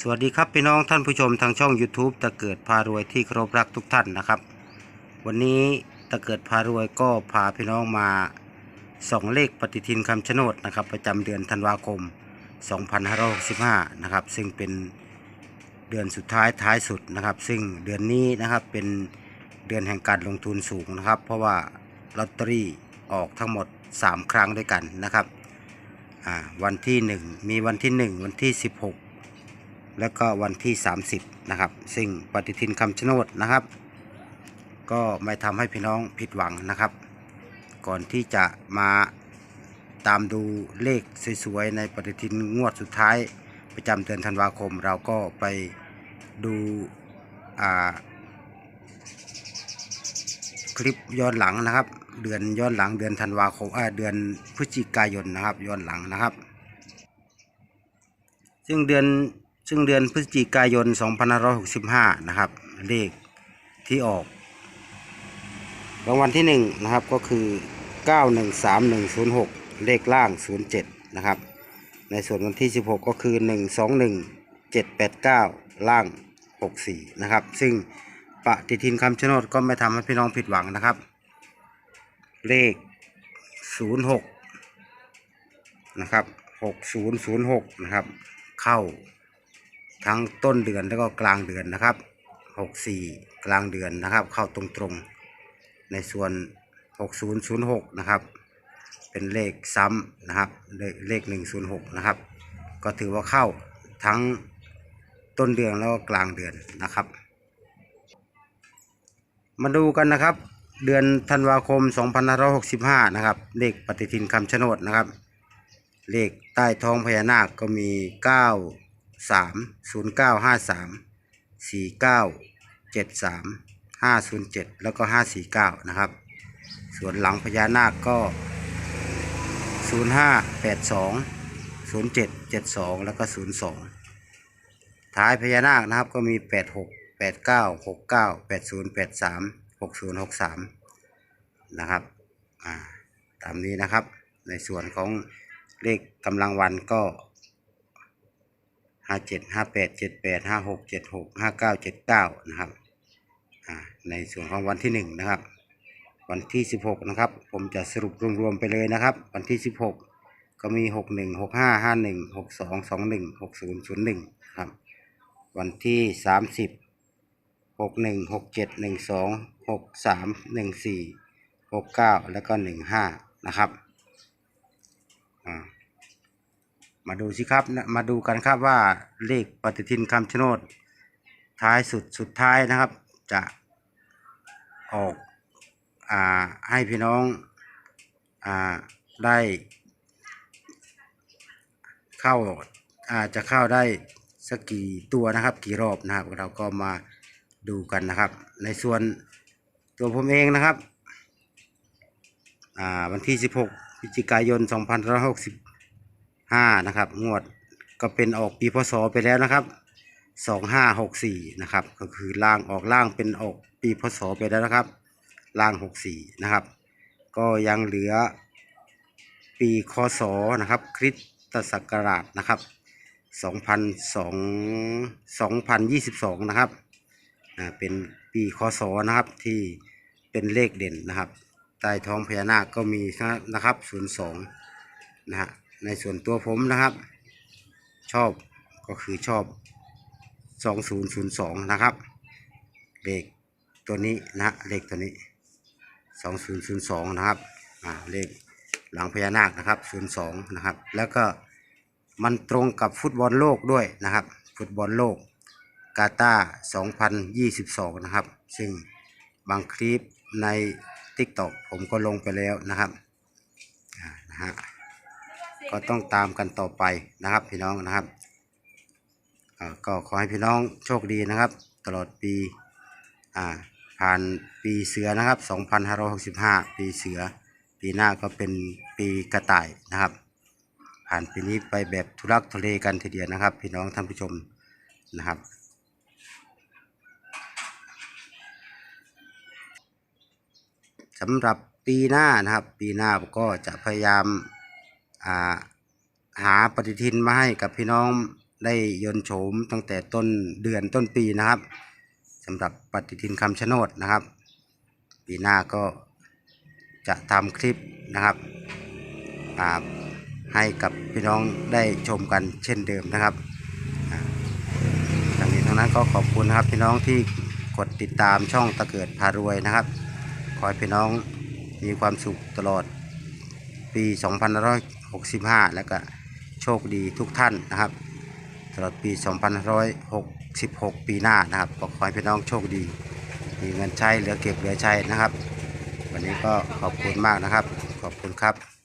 สวัสดีครับพี่น้องท่านผู้ชมทางช่อง YouTube ตะเกิดพารวยที่เคารพรักทุกท่านนะครับ วันนี้ตะเกิดพารวยก็พาพี่น้องมาส่องเลขปฏิทินคำชะโนดนะครับประจำเดือนธันวาคม 2565 นะครับ ซึ่งเป็นเดือนสุดท้ายท้ายสุดนะครับ ซึ่งเดือนนี้นะครับเป็นเดือนแห่งการลงทุนสูงนะครับ เพราะว่าลอตเตอรี่ออกทั้งหมด 3 ครั้งด้วยกันนะครับวันที่ 1 มีวันที่ 1 วันที่ 16 แล้วก็วันที่ 30 นะครับ ซึ่งปฏิทินคำชะโนดนะครับ ก็ไม่ทำให้พี่น้องผิดหวังนะครับ ก่อนที่จะมาตามดูเลขสวยๆในปฏิทินงวดสุดท้ายประจำเดือนธันวาคม เราก็ไปดูคลิปย้อนหลังนะครับ เดือนย้อนหลังเดือนธันวาคมเดือนพฤศจิกายนนะครับย้อนหลังนะครับ ซึ่งเดือน ซึ่งเดือนพฤศจิกายน 2565 นะครับ เลขที่ออก รางวัลที่ 1 นะครับก็คือ 913106 เลขล่าง 07 นะครับ ในส่วนวันที่ 16 ก็คือ 121789 ล่าง 64 นะครับ ซึ่งปฏิทินคำชะโนดก็ไม่ทำให้พี่น้องผิดหวังนะครับ เลข 06 นะครับ 6006 นะครับ เข้า ทั้งต้นเดือนแล้วก็กลางเดือนนะครับ64กลางเดือนนะครับ เข้าตรงๆ ในส่วน6006นะครับ เป็นเลขซ้ำนะครับ เลขเลข106นะครับ ก็ถือว่าเข้าทั้งต้นเดือนแล้วก็กลางเดือนนะครับ มาดูกันนะครับ เดือนธันวาคม 2565 นะครับ เลขปฏิทินคำชะโนดนะครับ เลขใต้ท้องพญานาคก็มี 9 3 0 9 5 3 4 9 7 3 5 0 7แล้วก็549นะครับ ส่วนหลังพญานาคก็05 82 07 72แล้วก็02ท้ายพญานาคนะครับก็มี86 89 69 80 83 60 63นะครับอ่าตามนี้นะครับในส่วนของเลขกำลังวันก็ ห้าเจ็ดห้าแปดเจ็ดแปดห้าหกเจ็ดหกห้าเก้าเจ็ดเก้านะครับในส่วนของวันที่หนึ่งนะครับ วันที่สิบหกนะครับ ผมจะสรุปรวมๆไปเลยนะครับ วันที่สิบหกก็มีหกหนึ่งหกห้าห้าหนึ่งหกสองสองหนึ่งหกศูนย์ศูนย์หนึ่งครับ วันที่สามสิบหกหนึ่งหกเจ็ดหนึ่งสองหกสามหนึ่งสี่หกเก้าแล้วก็หนึ่งห้านะครับอ่า มาดูสิครับนะมาดูกันครับว่าเลขปฏิทินคำชะโนดท้ายสุดสุดท้ายนะครับ จะออกอ่าให้พี่น้องอ่าได้เข้าอาจะเข้าได้สักกี่ตัวนะครับ กี่รอบนะครับ เราก็มาดูกันนะครับ ในส่วนตัวผมเองนะครับวันที่ 16พฤศจิกายน 2565นะครับ งวดก็เป็นออกปีพศไปแล้วนะครับ2564นะครับ ก็คือล่างออกล่างเป็นออกปีพศไปแล้วนะครับ ล่าง64นะครับ ก็ยังเหลือปีคศนะครับ คริสตศักราชนะครับ2002 2022นยี่สิบสองนะครับอ่าเป็นปีคศนะครับที่เป็นเลขเด่นนะครับใต้ท้องพญานาคก็มีนะครับ02นะฮะ ในส่วนตัวผมนะครับ ชอบก็คือชอบ 2002 นะครับเลขตัวนี้นะเลขตัวนี้ 2002 นะครับอ่าเลขหลังพญานาคนะครับ 02 นะครับ แล้วก็มันตรงกับฟุตบอลโลกด้วยนะครับ ฟุตบอลโลกกาตา2022 นะครับ ซึ่งบางคลิปใน TikTok ผมก็ลงไปแล้วนะครับอ่านะฮะ ก็ต้องตามกันต่อไปนะครับ พี่น้องนะครับอ่าก็ขอให้พี่น้องโชคดีนะครับ ตลอดปีอ่าผ่านปีเสือนะครับ 2565 ปีเสือ ปีหน้าก็เป็นปีกระต่ายนะครับ ผ่านปีนี้ไปแบบทุรักทุเลกันทีเดียวนะครับ พี่น้องท่านผู้ชมนะครับสำหรับปีหน้านะครับ ปีหน้าก็จะพยายาม หาปฏิทินมาให้กับพี่น้องได้ยนโฉมตั้งแต่ต้นเดือนต้นปีนะครับสำหรับปฏิทินคำชะโนดนะครับ ปีหน้าก็จะทำคลิปนะครับให้กับพี่น้องได้ชมกันเช่นเดิมนะครับอ่าทั้งนี้ทั้งนั้นก็ขอบคุณนะครับพี่น้องที่กดติดตามช่องตะเกิดพารวยนะครับ ขอให้พี่น้องมีความสุขตลอดปี 2565 แล้วก็โชคดีทุกท่านนะครับตลอดปี 2566 ปีหน้านะครับขอให้พี่น้องโชคดี มีเงินใช้เหลือเก็บเหลือใช้นะครับ วันนี้ก็ขอบคุณมากนะครับ ขอบคุณครับ